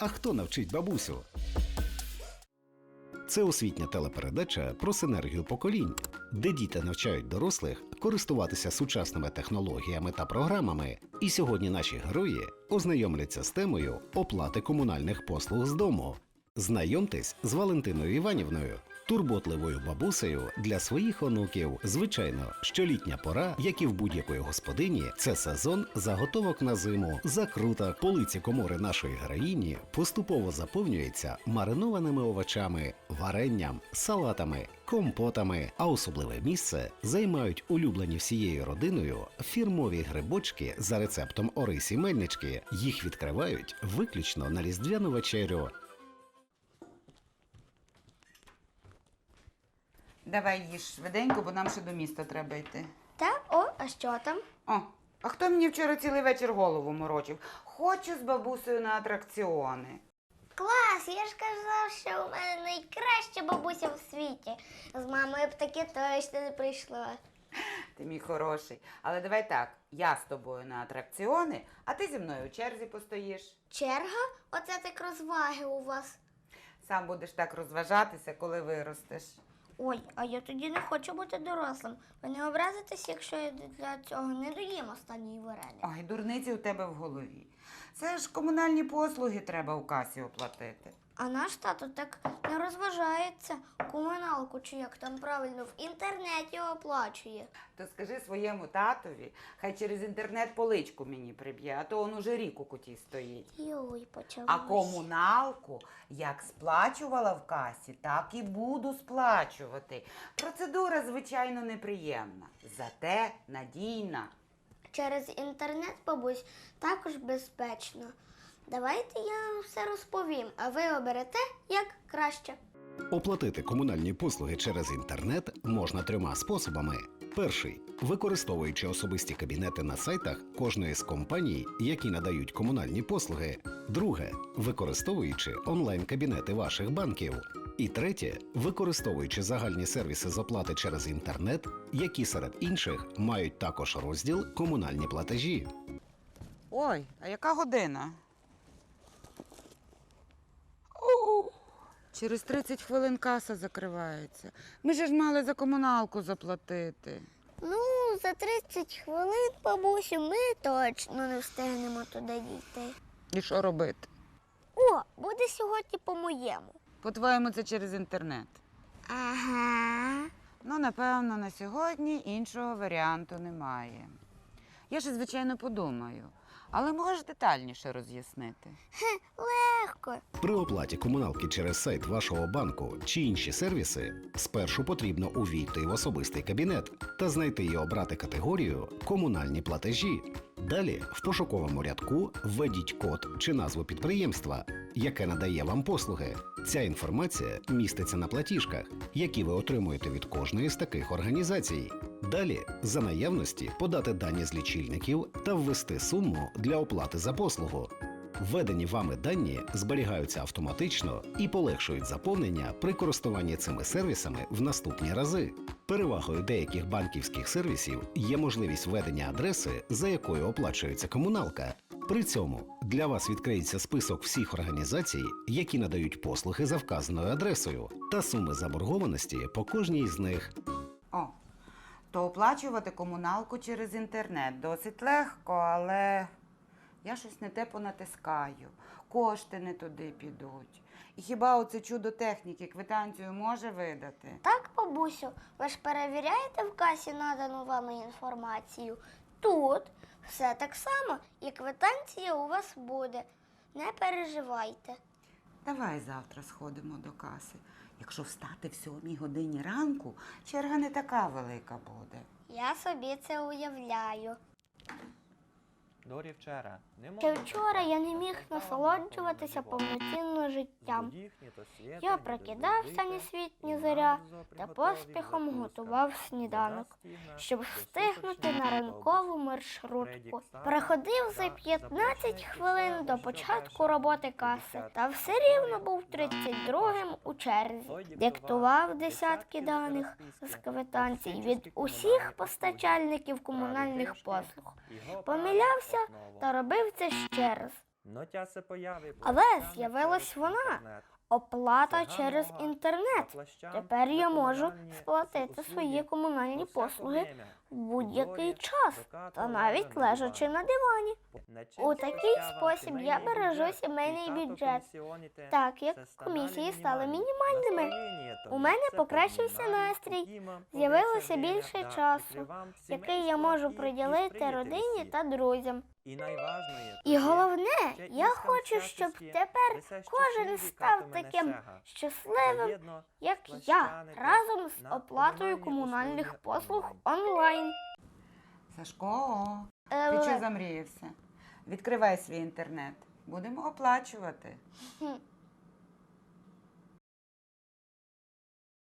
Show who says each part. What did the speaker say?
Speaker 1: А хто навчить бабусю? Це освітня телепередача про синергію поколінь, де діти навчають дорослих користуватися сучасними технологіями та програмами. І сьогодні наші герої ознайомляться з темою оплати комунальних послуг з дому. Знайомтесь з Валентиною Іванівною, турботливою бабусею для своїх онуків. Звичайно, щолітня пора, як і в будь-якої господині, це сезон заготовок на зиму, закруток, полиці комори нашої героїні поступово заповнюється маринованими овочами, варенням, салатами, компотами. А особливе місце займають улюблені всією родиною фірмові грибочки за рецептом Орисі Мельнички. Їх відкривають виключно на різдвяну вечерю.
Speaker 2: Давай їж швиденько, бо нам ще до міста треба йти.
Speaker 3: Так, о, а що там?
Speaker 2: О, а хто мені вчора цілий вечір голову морочив? Хочу з бабусею на атракціони.
Speaker 3: Клас, я ж казав, що у мене найкраща бабуся в світі. З мамою б таке точно не прийшло.
Speaker 2: Ти мій хороший. Але давай так, я з тобою на атракціони, а ти зі мною у черзі постоїш.
Speaker 3: Черга? Оце так розваги у вас.
Speaker 2: Сам будеш так розважатися, коли виростеш.
Speaker 3: Ой, а я тоді не хочу бути дорослим. Ви не образитесь, якщо я для цього не доїм останній вареник.
Speaker 2: Ой, дурниці у тебе в голові. Це ж комунальні послуги треба у касі оплатити.
Speaker 3: А наш тато так не розважається. Комуналку чи як там правильно в інтернеті оплачує.
Speaker 2: То скажи своєму татові, хай через інтернет поличку мені приб'є, а то он уже рік у куті стоїть.
Speaker 3: Йой, почалось.
Speaker 2: А комуналку як сплачувала в касі, так і буду сплачувати. Процедура, звичайно, неприємна, зате надійна.
Speaker 3: Через інтернет, бабусь, також безпечно. Давайте я вам все розповім, а ви оберете як краще.
Speaker 1: Оплатити комунальні послуги через інтернет можна трьома способами. Перший використовуючи особисті кабінети на сайтах кожної з компаній, які надають комунальні послуги. Друге використовуючи онлайн-кабінети ваших банків. І третє використовуючи загальні сервіси з оплати через інтернет, які серед інших мають також розділ комунальні платежі.
Speaker 2: Ой, а яка година? Через 30 хвилин каса закривається. Ми ж мали за комуналку заплатити.
Speaker 3: Ну, за 30 хвилин, бабусю, ми точно не встигнемо туди дійти.
Speaker 2: І що робити?
Speaker 3: О, буде сьогодні по-моєму.
Speaker 2: По-твоєму, це через інтернет.
Speaker 3: Ага.
Speaker 2: Ну, напевно, на сьогодні іншого варіанту немає. Я ж, звичайно, подумаю, але можеш детальніше роз'яснити.
Speaker 3: Легко.
Speaker 1: При оплаті комуналки через сайт вашого банку чи інші сервіси спершу потрібно увійти в особистий кабінет та знайти і обрати категорію Комунальні платежі. Далі в пошуковому рядку введіть код чи назву підприємства, яке надає вам послуги. Ця інформація міститься на платіжках, які ви отримуєте від кожної з таких організацій. Далі, за наявності, подати дані з лічильників та ввести суму для оплати за послугу. Введені вами дані зберігаються автоматично і полегшують заповнення при користуванні цими сервісами в наступні рази. Перевагою деяких банківських сервісів є можливість введення адреси, за якою оплачується комуналка. При цьому для вас відкриється список всіх організацій, які надають послуги за вказаною адресою, та суми заборгованості по кожній з них.
Speaker 2: О, то оплачувати комуналку через інтернет досить легко, але я щось не те понатискаю, кошти не туди підуть. І хіба оце чудо техніки квитанцію може видати?
Speaker 3: Так, бабусю, ви ж перевіряєте в касі надану вами інформацію. Тут все так само, і квитанція у вас буде. Не переживайте.
Speaker 2: Давай завтра сходимо до каси. Якщо встати в сьомій годині ранку, черга не така велика буде.
Speaker 3: Я собі це уявляю.
Speaker 4: До вчора не
Speaker 3: Ще вчора я не міг насолоджуватися повноцінно життям. Я прокидався ні світ, ні зоря та поспіхом готував сніданок, щоб встигнути на ранкову маршрутку. Проходив за 15 хвилин до початку роботи каси, та все рівно був 32-м у черзі. Диктував десятки даних з квитанцій від усіх постачальників комунальних послуг. Помилявся та робив це ще раз.
Speaker 4: Появи
Speaker 3: Але з'явилась вона. Оплата через інтернет. Тепер я можу сплатити свої комунальні послуги в будь-який час, та навіть лежачи на дивані. У такий спосіб я бережу сімейний бюджет, так як комісії стали мінімальними. У мене покращився настрій, з'явилося більше часу, який я можу приділити родині та друзям.
Speaker 4: І найважливіше,
Speaker 3: І головне, я хочу, щоб тепер кожен став таким щасливим, як я, разом з оплатою комунальних послуг онлайн.
Speaker 2: Сашко,
Speaker 3: Е,
Speaker 2: ти чого замріявся? Відкривай свій інтернет. Будемо оплачувати.